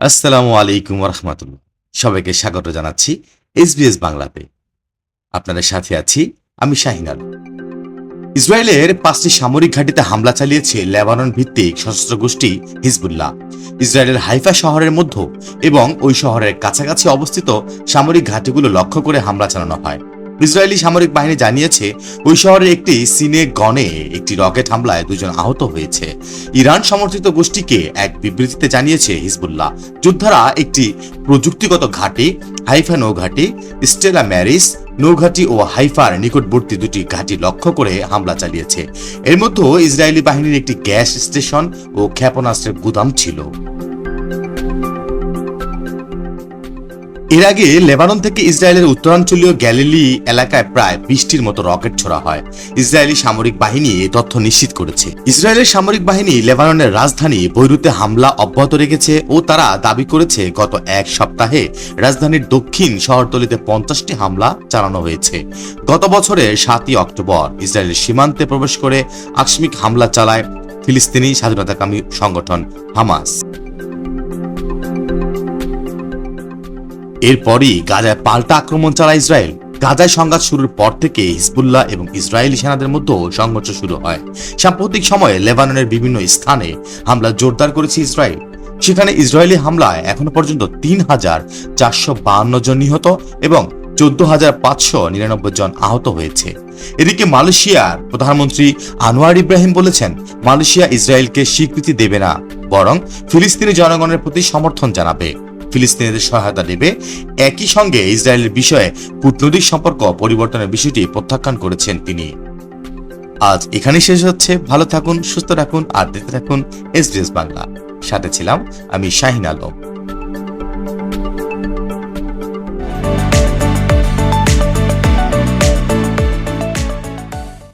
আসসালামু আলাইকুম রহমতুল্লাহ সবাইকে স্বাগত জানাচ্ছি এসবিএস বাংলাতে। আপনাদের সাথে আছি আমি শাহিন আলম। ইসরায়েলের পাঁচটি সামরিক ঘাঁটিতে হামলা চালিয়েছে লেবানন ভিত্তিক সশস্ত্র গোষ্ঠী হিজবুল্লাহ। ইসরায়েলের হাইফা শহরের মধ্যে এবং ওই শহরের কাছাকাছি অবস্থিত সামরিক ঘাঁটিগুলো লক্ষ্য করে হামলা চালানো হয়। ইসরায়েলি সামরিক বাহিনী জানিয়েছে, ওই শহরের একটি সিনে গনে একটি রকেট হামলায় দুজন আহত হয়েছে। ইরান সমর্থিত গোষ্ঠীকে এক বিবৃতিতে জানিয়েছে হিজবুল্লাহ। যোদ্ধারা একটি প্রযুক্তিগত ঘাঁটি, হাইফা নৌঘাটি, স্টেলা ম্যারিস, নৌঘাটি ও হাইফার নিকটবর্তী দুটি ঘাঁটি লক্ষ্য করে হামলা চালিয়েছে। এর মধ্যে ইসরায়েলি বাহিনীর একটি গ্যাস স্টেশন ও ক্ষেপণাস্ত্রের গুদাম ছিল। এর আগে লেবানন থেকে ইসরায়েলের উত্তরাঞ্চলীয় গ্যালিলি এলাকায় প্রায় বিশটির মতো রকেট ছোড়া হয়। ইসরায়েলি সামরিক বাহিনী এই তথ্য নিশ্চিত করেছে। ইসরায়েলের সামরিক বাহিনী লেবাননের রাজধানী বৈরুতে হামলা অব্যাহত রেখেছে ও তারা দাবি করেছে গত এক সপ্তাহে রাজধানীর দক্ষিণ শহরতলিতে পঞ্চাশটি হামলা চালানো হয়েছে। গত বছরের সাতই অক্টোবর ইসরায়েলের সীমান্তে প্রবেশ করে আকস্মিক হামলা চালায় ফিলিস্তিনি স্বাধীনতাকামী সংগঠন হামাস। এরপরই গাজায় পাল্টা আক্রমণ চালায় ইসরায়েল। গাজায় সংঘাত শুরুর পর থেকে হিজবুল্লাহ এবং ইসরায়েলি সেনাদের মধ্যে সংঘর্ষ শুরু হয়। সাম্প্রতিক সময়ে লেবাননের বিভিন্ন স্থানে হামলা জোরদার করেছে ইসরায়েল। সেখানে ইসরায়েলি হামলায় এখনও পর্যন্ত তিন হাজার চারশো বাহান্ন জন নিহত এবং চোদ্দ হাজার পাঁচশো নিরানব্বই জন আহত হয়েছে। এদিকে মালয়েশিয়ার প্রধানমন্ত্রী আনোয়ার ইব্রাহিম বলেছেন, মালয়েশিয়া ইসরায়েলকে স্বীকৃতি দেবে না, বরং ফিলিস্তিনি জনগণের প্রতি সমর্থন জানাবে। ফিলিস্তিনিদের সহায়তা দেবে একই সঙ্গে ইসরায়েলের বিষয়ে কূটনৈতিক সম্পর্ক পরিবর্তনের বিষয়টি প্রত্যাখ্যান করেছেন তিনি। আজ এখানেই শেষ হচ্ছে। ভালো থাকুন, সুস্থ রাখুন আর দেখতে থাকুন এস বাংলা। সাথে ছিলাম আমি শাহিন আলম।